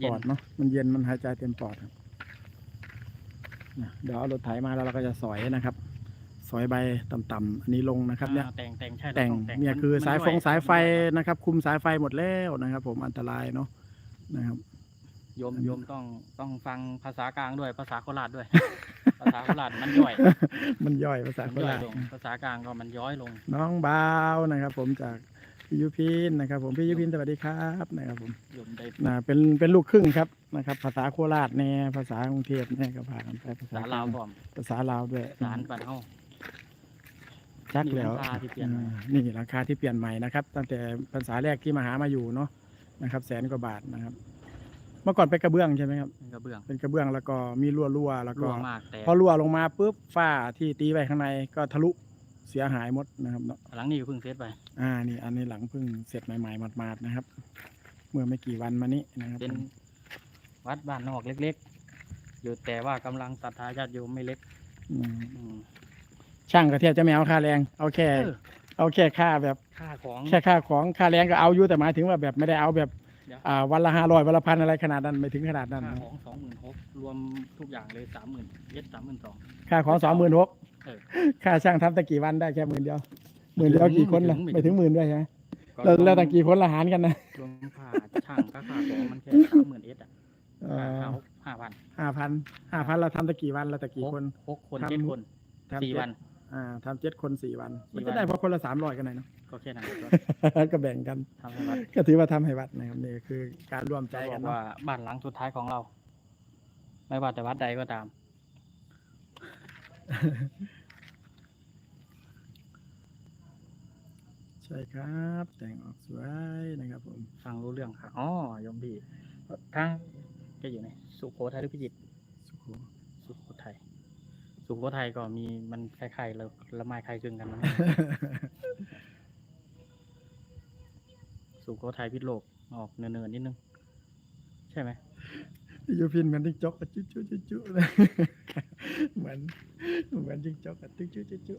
เย็ปนอดเนาะมันเย็นมันหายใจเต็มปอดครับนะเดี๋ยวเอารถไถมาแล้วเราก็จะสอยนะครับ สอยใบต่ำๆอันนี้ลงนะครับเนี่ยอ่าแต่งแต่งใช่แต่งต้องเนี่ยมัคือมันสายฟงด้วยสายไฟนะครับ คุมสายไฟหมดแล้วนะครับ ผมอันตรายเนาะนะครับโยมโยมต้องต้องฟังภาษากลางด้วยภาษาโคราชด้วย ภาษาโคราชมันย่อย มันย่อยภาษามันโคย่อยราชลงภาษากลางก็มันย้อยลง น้องบาวนะครับ ผมจาก พี่ยุพินนะครับผมพี่ยุพินสวัสดีครับนะครับผมโยมได้นะเป็นเป็นลูกครึ่งครับนะครับ ภาษาโคราชแน่ภาษากรุงเทพแน่ก็พากันไปภาษาภาษาลาวพร้อมภาษาลาวด้วยสารปันเฮาชักแล้วนี่หลังคาที่เปลี่ยนใหม่อ่านี่หลังคาที่เปลี่ยนใหม่นะครับ ตั้งแต่ภาษาแรกที่มาหามาอยู่เนาะนะครับแสนกว่าบาทนะครับ เมื่อก่อนเป็นกระเบื้องใช่ไหมครับเป็นกระเบื้องเป็นกระเบื้องแล้วก็มีรั่วรั่วๆแล้วก็รั่วมากแต่พอรั่วลงมาปุ๊บฝ้าที่ตีไว้ข้างในก็ทะลุ เสียหายหมดนะครับเนาะหลังนี้ก็เพิ่งเซตไป อ่านี่อันนี้หลังเพิ่งเสร็จใหม่ๆหมาดๆนะครับ เมื่อไม่กี่วันมานี้นะครับเป็นวัดบ้านนอกเล็ก ๆ อยู่แต่ว่ากำลังศรัทธาญาติโยมไม่เล็กอืมอืมช่างกระเทียบจะไม่เอาค่าแรงเอาแค่ เออเอาแค่ค่าแบบค่าของ แค่ค่าของค่าแรงก็เอาอยู่แต่หมายถึงว่าแบบไม่ได้เอาแบบเดี๋ยว อ่าวันละห้าร้อยวันละพันอะไรขนาดนั้นไม่ถึงขนาดนั้นค่านะของสองหมื่นหกรวมทุกอย่างเลยสามหมื่นเย็ดสามหมื่นสองค่าของสองหมื่นหกเออ ค่าช่างทำตะกี่วันได้แค่หมื่นเดียวหมื่นเดียวกี่คนล่ะไม่ถึงไม่ถึงหมื่นด้วยใช่ไหมก็แล้วแล้วตะกี่คนละหารกันนะรวมค่าช่างค่าค่าของมันแค่สามหมื่นเอ็ดอะห้าหกห้าพันห้าพันห้าพันเราทำตะกี่วันเราตะกี่คนหกคนทำเจ็ดคนทำสี่เจ็ดวัน อ่าทำเจ็ดคนสี่วันสี่มันวัจะนได้พอคนละสามร้อยกันหน่อยเนาะก็แค่นั้นก็ก็แบ่งกันทำให้วัดก็ถือว่าทำให้วัดนะครับนี่คือการร่วมใจจะบกัอนกเนาะว่าบ้านหลังสุดท้ายของเรา ไม่ว่าแต่วัดใดก็ตาม ใช่ครับ แต่งออกสวยนะครับผมฟังรู้เรื่องครับอ๋อยมพี่ทั้งจะอยู่ในสุโขทัยหรือพิจิตรสุโขสุโขทัยสุโขทัยก็มีมันคล้ายๆแล้วละไม้คล้ายคลึงกันนะสุโขทัยพิษโลกออกเนินๆนิดนึง ใช่ไหมยูพินเหมือนจิ้งจกอะจุ๊จุ๊จุ๊จุ๊เลย เหมือนเหมือนจิ้งจกอะจุ๊จุ๊จุ๊จุ๊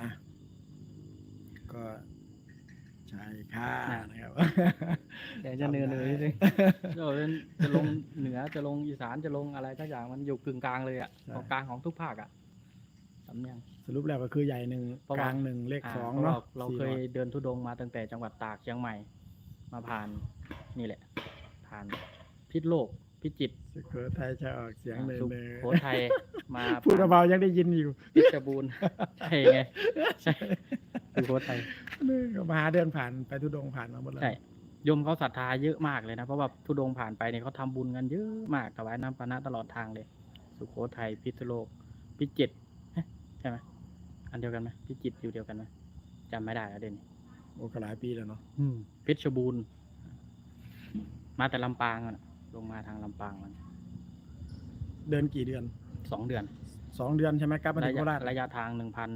อะก็ใช่ค่ะนะครับแต่จะเนินเลยนิดนึงเดี๋ยวจะลงเหนือจะลงอีสานจะลงอะไรทั้งอย่างมันอยู่กึ่งกลางเลยอะใช่ของกลางของทุกภาคอะสำเนียงสรุปแล้วก็คือใหญ่หนึ่งเพราะกว่าลางหนึ่งเลขอ่าสองพรเนาะเราสี่เคยร้อยเดินทุดงค์มาตั้งแต่จังหวัดตากเชียงใหม่ มาผ่านนี่แหละ ผ่านพิษโลกพิจิตรสุโขทัยจะออกเสียงอ่าเนินสุเลยโขทัยมาพูดเบาๆยังได้ยินอยู่พิจบูรณ์ใช่ไงใช่สุโขทัยนี่ก็มาหาเดินผ่านไปทุดงค์ผ่านมาหมดแล้วใช่โยมเขาศรัทธาเยอะมากเลยนะ เพราะว่าทุดงค์ผ่านไปเนี่ยเขาทำบุญกันเยอะมากถวายน้ำปานะตลอดทางเลย สุโขทัยพิษณุโลก พิจิตรเอ๊ะใช่ไหมอันเดียวกันไหมพิจิตรอยู่เดียวกันไหมจำไม่ได้แล้วเด่น โอ้ก็หลายปีแล้วเนาะเพชรบูรณ์มาแต่ลำปางอะลงมาทางลำปางมันเดินกี่เดือนสองเดือนสองเดือนใช่ไหมครับมาระถึงโคยะราชระยะทางหนึ่งพัน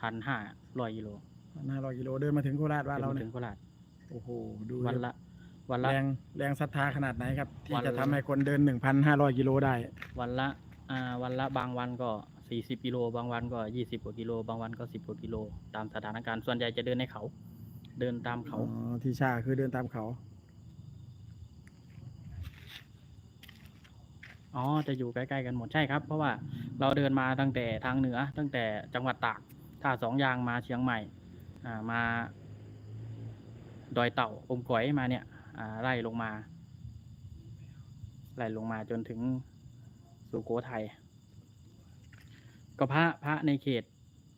พันห้าร้อยกิโลห้าร้อยกิโลเดินมาถึงโคราชว่านเราถึเนี่งยโคราชโอ้โหดูวันละ วันละ แรงแรงศรัทธาขนาดไหนครับ ที่วันจะละทำให้คนเดินหนึ่งพันห้าร้อยกิโลได้ วันละอ่าวันละบางวันก็สี่สิบกิโลบางวันก็ยี่สิบกว่ากิโลบางวันก็สิบกว่ากิโล ตามสถานการณ์ส่วนใหญ่จะเดินในเขา เดินตามเขา อ๋อที่ชาคือเดินตามเขา อ๋อ จะอยู่ใกล้ๆกันหมดใช่ครับ เพราะว่าเราเดินมาตั้งแต่ทางเหนือ ตั้งแต่จังหวัดตากท่าสองยางมาเชียงใหม่ อ่ามา ดอยเต่าอมก๋อยมาเนี่ย อ่าไล่ลงมา ไล่ลงมาจนถึงสุโขทัยก็พระพระในเขต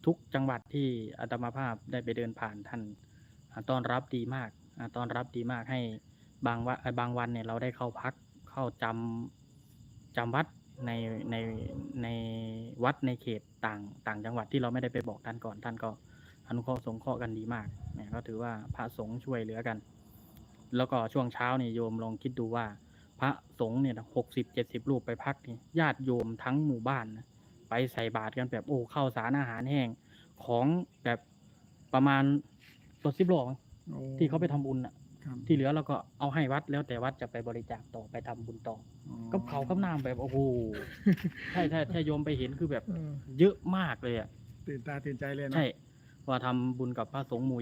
ทุกจังหวัดที่อาตมาภาพได้ไปเดินผ่านท่านอ่า ต้อนรับดีมากต้อนรับดีมากให้บางวะบางวันเนี่ยเราได้เข้าพักเข้าจำจำวัดในในในวัดในเขตต่างต่างจังหวัดที่เราไม่ได้ไปบอกท่านก่อนท่านก็อนุเคราะห์สงเคราะห์กันดีมากเนี่ยก็ถือว่าพระสงฆ์ช่วยเหลือกัน แล้วก็ช่วงเช้าเนี่ยโยมลองคิดดูว่า พระสงฆ์เนี่ยหกสิบเจ็ดสิบรูปไปพักนี่ญาติโยมทั้งหมู่บ้านนะไปใส่บาตรกันแบบโอ้ข้าวสารอาหารแห้งของแบบประมาณ รถสิบล้อมั้งโอ้ที่เขาไปทำบุญอะ ครับที่เหลือเราก็เอาให้วัดแล้วแต่วัดจะไปบริจาคต่อไปทำบุญต่ออ๋อกับเขากับน้ำแบบโอ้โหใช่ใช่ถ้าโยมไปเห็นคือแบบ เออเยอะมากเลยอะตื่นตาตื่นใจเลยเนอะใช่ว่าทำบุญกับพระสงฆ์หมู่